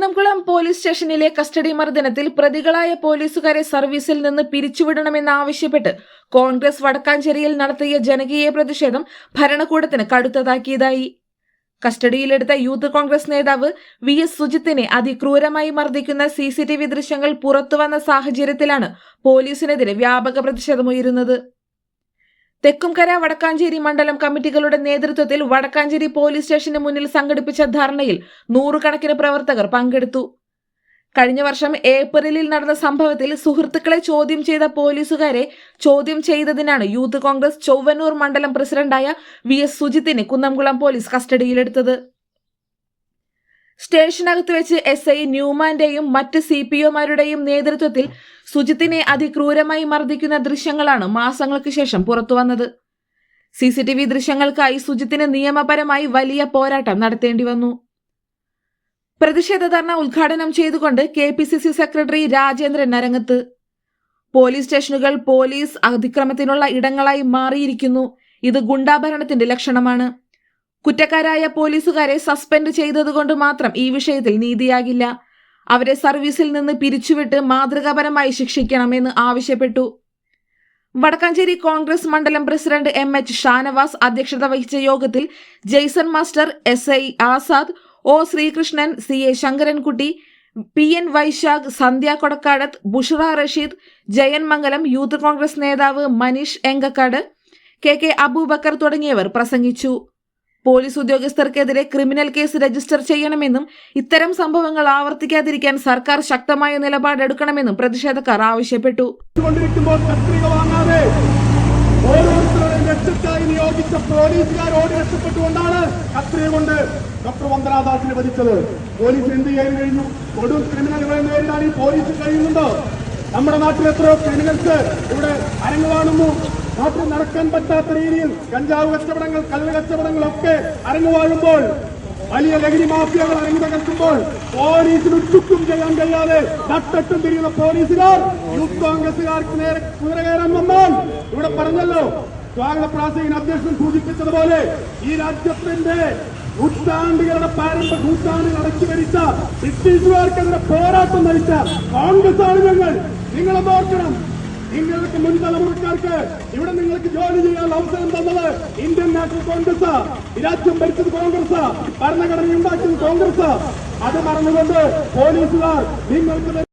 Kunnamkulam police സ്റ്റേഷനിലെ custody മർദ്ദനത്തിൽ പ്രതികളായ പോലീസുകാരെ സർവീസിൽ നിന്ന് പിരിച്ചുവിടണമെന്നാവശ്യപ്പെട്ട് കോൺഗ്രസ് വടക്കാഞ്ചേരിയിൽ നടത്തിയ ജനകീയ പ്രതിഷേധം ഭരണകൂടത്തിന് കടുത്തതാക്കിയതായി. കസ്റ്റഡിയിലെടുത്ത യൂത്ത് കോൺഗ്രസ് നേതാവ് വി എസ് സുജിത്തിനെ അതിക്രൂരമായി മർദ്ദിക്കുന്ന സി സി ടി വി ദൃശ്യങ്ങൾ പുറത്തുവന്ന സാഹചര്യത്തിലാണ് പോലീസിനെതിരെ വ്യാപക പ്രതിഷേധമുയരുന്നത്. തെക്കുംകര വടക്കാഞ്ചേരി മണ്ഡലം കമ്മിറ്റികളുടെ നേതൃത്വത്തിൽ വടക്കാഞ്ചേരി പോലീസ് സ്റ്റേഷന് മുന്നിൽ സംഘടിപ്പിച്ച ധർണയിൽ നൂറുകണക്കിന് പ്രവർത്തകർ പങ്കെടുത്തു. കഴിഞ്ഞ വർഷം ഏപ്രിലിൽ നടന്ന സംഭവത്തിൽ സുഹൃത്തുക്കളെ ചോദ്യം ചെയ്ത പോലീസുകാരെ ചോദ്യം ചെയ്തതിനാണ് യൂത്ത് കോൺഗ്രസ് ചൊവ്വന്നൂർ മണ്ഡലം പ്രസിഡന്റായ വി എസ് സുജിത്തിനെ കുന്നംകുളം പോലീസ് കസ്റ്റഡിയിലെടുത്തത്. സ്റ്റേഷനകത്ത് വെച്ച് എസ് ഐ ന്യൂമാന്റെയും മറ്റ് സി പി ഒമാരുടെയും നേതൃത്വത്തിൽ സുജിത്തിനെ അതിക്രൂരമായി മർദ്ദിക്കുന്ന ദൃശ്യങ്ങളാണ് മാസങ്ങൾക്ക് ശേഷം പുറത്തുവന്നത് സി സി ടി വി ദൃശ്യങ്ങൾക്കായി സുജിത്തിന് നിയമപരമായി വലിയ പോരാട്ടം നടത്തേണ്ടി വന്നു. പ്രതിഷേധ ധർണ ഉദ്ഘാടനം ചെയ്തുകൊണ്ട് K P C C secretary Rajendran Arangath. Police സ്റ്റേഷനുകൾ പോലീസ് അതിക്രമത്തിനുള്ള ഇടങ്ങളായി മാറിയിരിക്കുന്നു. ഇത് ഗുണ്ടാഭരണത്തിന്റെ ലക്ഷണമാണ്. കുറ്റക്കാരായ പോലീസുകാരെ സസ്പെൻഡ് ചെയ്തതുകൊണ്ട് മാത്രം ഈ വിഷയത്തിൽ നീതിയാകില്ല. അവരെ സർവീസിൽ നിന്ന് പിരിച്ചുവിട്ട് മാതൃകാപരമായി ശിക്ഷിക്കണമെന്ന് ആവശ്യപ്പെട്ടു. വടക്കാഞ്ചേരി കോൺഗ്രസ് മണ്ഡലം പ്രസിഡന്റ് എം എച്ച് ഷാനവാസ് അധ്യക്ഷത വഹിച്ച യോഗത്തിൽ Jaison master S I Azad O Sreekrishnan C A Sankarankutty P N Vaisakh Sandhya Kodakkadath Bushara Rasheed Jayan Mangalam Youth Congress നേതാവ് മനീഷ് എങ്കക്കാട് കെ കെ അബൂബക്കർ തുടങ്ങിയവർ പ്രസംഗിച്ചു. പോലീസ് ഉദ്യോഗസ്ഥർക്കെതിരെ ക്രിമിനൽ കേസ് രജിസ്റ്റർ ചെയ്യണമെന്നും ഇത്തരം സംഭവങ്ങൾ ആവർത്തിക്കാതിരിക്കാൻ സർക്കാർ ശക്തമായ നിലപാടെടുക്കണമെന്നും പ്രതിഷേധക്കാർ ആവശ്യപ്പെട്ടു. കത്രിക കൊണ്ട് ഡോക്ടർ വന്ദനാദാസിനെ വധിച്ചത്. പോലീസ് പോലീസ് നമ്മുടെ നാട്ടിൽ എത്രയോ ക്രിമിനൽസ് ഇവിടെ അരങ്ങ് കാണുന്നു നാട്ടിൽ നടക്കാൻ പറ്റാത്ത രീതിയിൽ കഞ്ചാവ് കച്ചവടങ്ങൾ കല്ല് കച്ചവടങ്ങളൊക്കെ അരങ്ങുവാഴുമ്പോൾ വലിയ ലഹരി മാഫിയകൾ അരങ്ങി തകർക്കുമ്പോൾ പോലീസിന് ചുക്കും ചെയ്യാൻ കഴിയാതെ നട്ടട്ടും തിരിയുന്ന പോലീസുകാർ യൂത്ത് കോൺഗ്രസുകാർക്ക് നേരെ കുതിര കയറാൻ വന്നാൽ ഇവിടെ പറഞ്ഞല്ലോ സ്വാഗത പ്രാസംഗിക അധ്യക്ഷൻ സൂചിപ്പിച്ചതുപോലെ ഈ രാജ്യത്തിന്റെ നൂറ്റാണ്ടുകളുടെ പാരമ്പര്യ നൂറ്റാണ്ടുകൾ അടക്കി ഭരിച്ച ബ്രിട്ടീഷുകാർക്കെതിരെ പോരാട്ടം നയിച്ച കോൺഗ്രസ് ആണ് ഞങ്ങൾ. നിങ്ങളെ ഓർക്കണം നിങ്ങൾക്ക് മുൻതലമുറക്കാർക്ക് ഇവിടെ നിങ്ങൾക്ക് ജോലി ചെയ്യാൻ അവസരം തന്നത് ഇന്ത്യൻ നാഷണൽ കോൺഗ്രസ്. രാജ്യം ഭരിച്ചത് കോൺഗ്രസ്. ഭരണഘടന ഉണ്ടാക്കിയത് കോൺഗ്രസ്. അത് മറന്നുകൊണ്ട് പോലീസുകാർ നിങ്ങൾക്ക്